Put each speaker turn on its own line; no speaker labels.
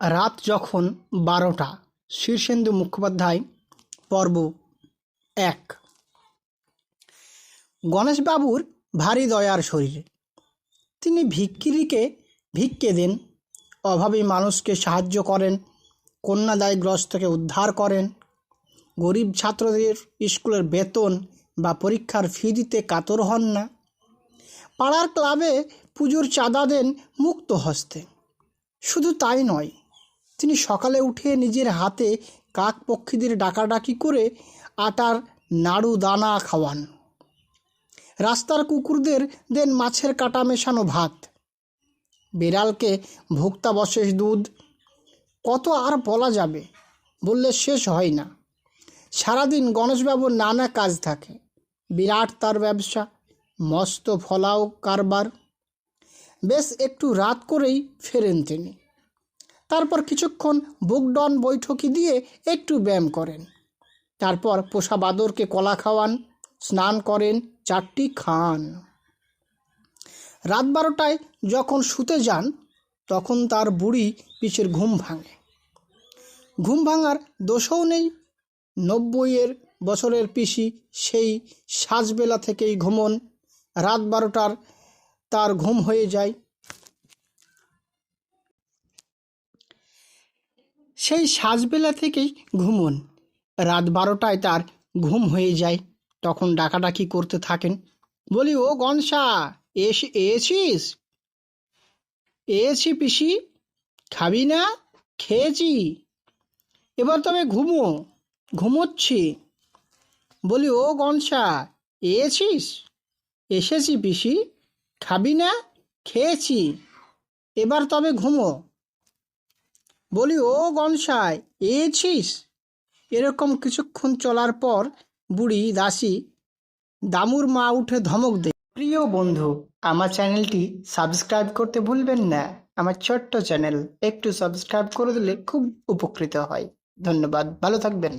রাত যখন বারোটা, শীর্ষেন্দু মুখোপাধ্যায়, পর্ব এক। গণেশবাবুর ভারী দয়ার শরীরে। তিনি ভিক্ষিরিকে ভিক্ষে দেন, অভাবী মানুষকে সাহায্য করেন, কন্যাদায়গ্রস্তকে উদ্ধার করেন, গরিব ছাত্রদের স্কুলের বেতন বা পরীক্ষার ফি দিতে কাতর হন না। পাড়ার ক্লাবে পুজোর চাঁদা দেন মুক্ত হস্তে। শুধু তাই নয় তিনি সকালে উঠে নিজের হাতে কাক পক্ষীদের ডাকাডাকি করে আটার নাড়ু দানা খাওয়ান। রাস্তার কুকুরদের দেন মাছের কাটা মেশানো ভাত। বিড়ালকে ভুক্তাবশেষ দুধ, কত আর বলা যাবে? বললে শেষ হয় না। সারাদিন গণেশবাবুর নানা কাজ থাকে। বিরাট তার ব্যবসা, মস্ত ফলাও কারবার। বেশ একটু রাত করেই ফেরেন তিনি। তারপর কিছুক্ষণ বুকডন বৈঠকি দিয়ে একটু ব্যায়াম করেন। তারপর পোষা বাদরকে কলা খাওয়ান, স্নান করেন, চারটি খান। রাত বারোটায় যখন শুতে যান, তখন তার বুড়ি পিছের ঘুম ভাঙে। ঘুম ভাঙার দোষও নেই। নব্বইয়ের বছরের পিসি সেই সাজবেলা থেকেই ঘুমন। রাত বারোটার তার ঘুম হয়ে যায়। সেই সাজবেলা থেকেই ঘুমন। রাত বারোটায় তার ঘুম হয়ে যায়। তখন ডাকাডাকি করতে থাকেন। বলি, ও গনসা, এস, এসিস? এসি পিসি, খাবি না? খেয়েছি। এবার তবে ঘুমো, ঘুমোচ্ছি। বলি, ও গনসা, এসিস? এসেছি পিসি, খাবি না? খেয়েছি। এবার তবে ঘুমো। বলি, ও গনসাই এছিস এরকম কিছুক্ষণ চলার পর বুড়ি দাসী দামুর মা উঠে ধমক দে প্রিয় বন্ধু, আমার চ্যানেলটি সাবস্ক্রাইব করতে ভুলবেন না। আমার ছোট্ট চ্যানেল একটু সাবস্ক্রাইব করে দিলে খুব উপকৃত হয়। ধন্যবাদ, ভালো থাকবেন।